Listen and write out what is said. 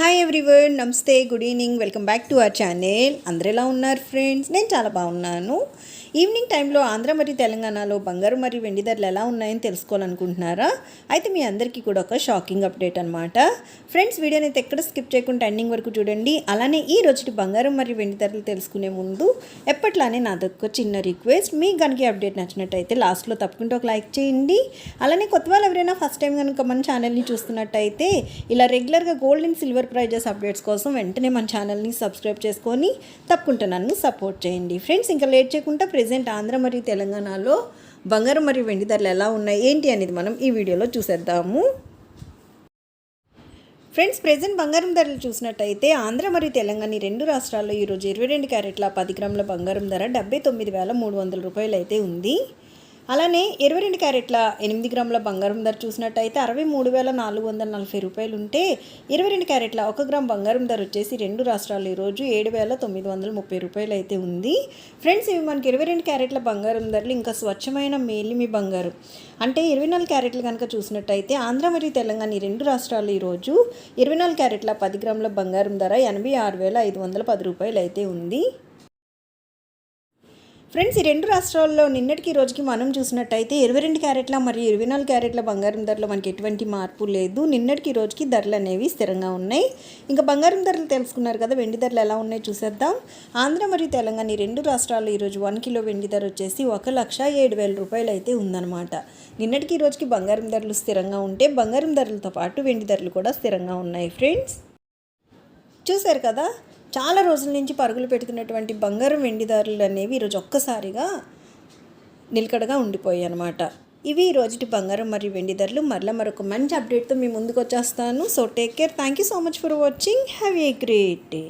Hi everyone నమస్తే good evening welcome back to our channel అందరు ఎలా ఉన్నారు ఫ్రెండ్స్ నేను చాలా బాగున్నాను. ఈవినింగ్ టైంలో ఆంధ్ర మరియు తెలంగాణలో బంగారు మరియు వెండి ధరలు ఎలా ఉన్నాయని తెలుసుకోవాలనుకుంటున్నారా? అయితే మీ అందరికీ కూడా ఒక షాకింగ్ అప్డేట్ అనమాట ఫ్రెండ్స్ వీడియోని అయితే ఎక్కడ స్కిప్ చేయకుండా ఎండింగ్ వరకు చూడండి. అలానే ఈ రోజుటి బంగారం మరియు వెండి ధరలు తెలుసుకునే ముందు ఎప్పట్లానే నాదొక చిన్న రిక్వెస్ట్. మీ కనుక అప్డేట్ నచ్చినట్టయితే లాస్ట్లో తప్పకుండా ఒక లైక్ చేయండి. అలానే కొత్త వాళ్ళు ఎవరైనా ఫస్ట్ టైం కనుక మన ఛానల్ని చూస్తున్నట్టయితే ఇలా రెగ్యులర్గా gold and silver prizes updates కోసం వెంటనే మన ఛానల్ని సబ్స్క్రైబ్ చేసుకొని తప్పకుండా నన్ను సపోర్ట్ చేయండి. ఫ్రెండ్స్ ఇంకా లేట్ చేయకుండా ప్రజెంట్ ఆంధ్ర మరియు తెలంగాణలో బంగారం మరియు వెండి ధరలు ఎలా ఉన్నాయి? ఏంటి అనేది మనం ఈ వీడియోలో చూసేద్దాము. ఫ్రెండ్స్ ప్రజెంట్ బంగారం ధరలు చూసినట్టయితే ఆంధ్ర మరియు తెలంగాణ రెండు రాష్ట్రాల్లో ఈరోజు ఇరవై రెండు క్యారెట్ల పది గ్రాముల బంగారం ధర డెబ్బై తొమ్మిది వేల మూడు వందల రూపాయలు అయితే ఉంది. అలానే ఇరవై రెండు క్యారెట్ల ఎనిమిది గ్రాముల బంగారం ధర చూసినట్టయితే అరవై మూడు వేల నాలుగు వందల నలభై రూపాయలు ఉంటే ఇరవై రెండు క్యారెట్ల ఒక గ్రామ్ బంగారం ధర వచ్చేసి రెండు రాష్ట్రాలు ఈరోజు ఏడు వేల తొమ్మిది వందల ముప్పై రూపాయలు అయితే ఉంది. ఫ్రెండ్స్ ఇవి మనకి ఇరవై రెండు క్యారెట్ల బంగారం ధరలు ఇంకా స్వచ్ఛమైన మేలిమి బంగారం. అంటే ఇరవై నాలుగు క్యారెట్లు కనుక చూసినట్టయితే ఆంధ్ర మరియు తెలంగాణ ఈ రెండు రాష్ట్రాలు ఈరోజు ఇరవై నాలుగు క్యారెట్ల పది గ్రాముల బంగారం ధర ఎనభై ఆరు వేల ఐదు వందల పది రూపాయలు అయితే ఉంది. ఫ్రెండ్స్ ఈ రెండు రాష్ట్రాల్లో నిన్నటికి రోజుకి మనం చూసినట్టయితే ఇరవై రెండు క్యారెట్ల మరియు ఇరవై నాలుగు క్యారెట్ల బంగారం ధరలో మనకి ఎటువంటి మార్పు లేదు. నిన్నటికి రోజుకి ధరలు అనేవి స్థిరంగా ఉన్నాయి. ఇంకా బంగారం ధరలు తెలుసుకున్నారు కదా వెండి ధరలు ఎలా ఉన్నాయో చూసేద్దాం. ఆంధ్ర మరియు తెలంగాణ ఈ రెండు రాష్ట్రాల్లో ఈరోజు వన్ కిలో వెండి ధర వచ్చేసి ఒక లక్ష ఏడు వేల రూపాయలు అయితే ఉందన్నమాట. నిన్నటికి రోజుకి బంగారం ధరలు స్థిరంగా ఉంటే బంగారం ధరలతో పాటు వెండి ధరలు కూడా స్థిరంగా ఉన్నాయి ఫ్రెండ్స్. చూశారు కదా చాలా రోజుల నుంచి పరుగులు పెడుతున్నటువంటి బంగారం వెండి ధరలు అనేవి ఈరోజు ఒక్కసారిగా నిలకడగా ఉండిపోయాయి అనమాట ఇవి ఈ రోజుటి బంగారం మరియు వెండి ధరలు మరలా మరొక మంచి అప్డేట్తో మీ ముందుకు వచ్చేస్తాను. So take care thank you so much for watching have a great day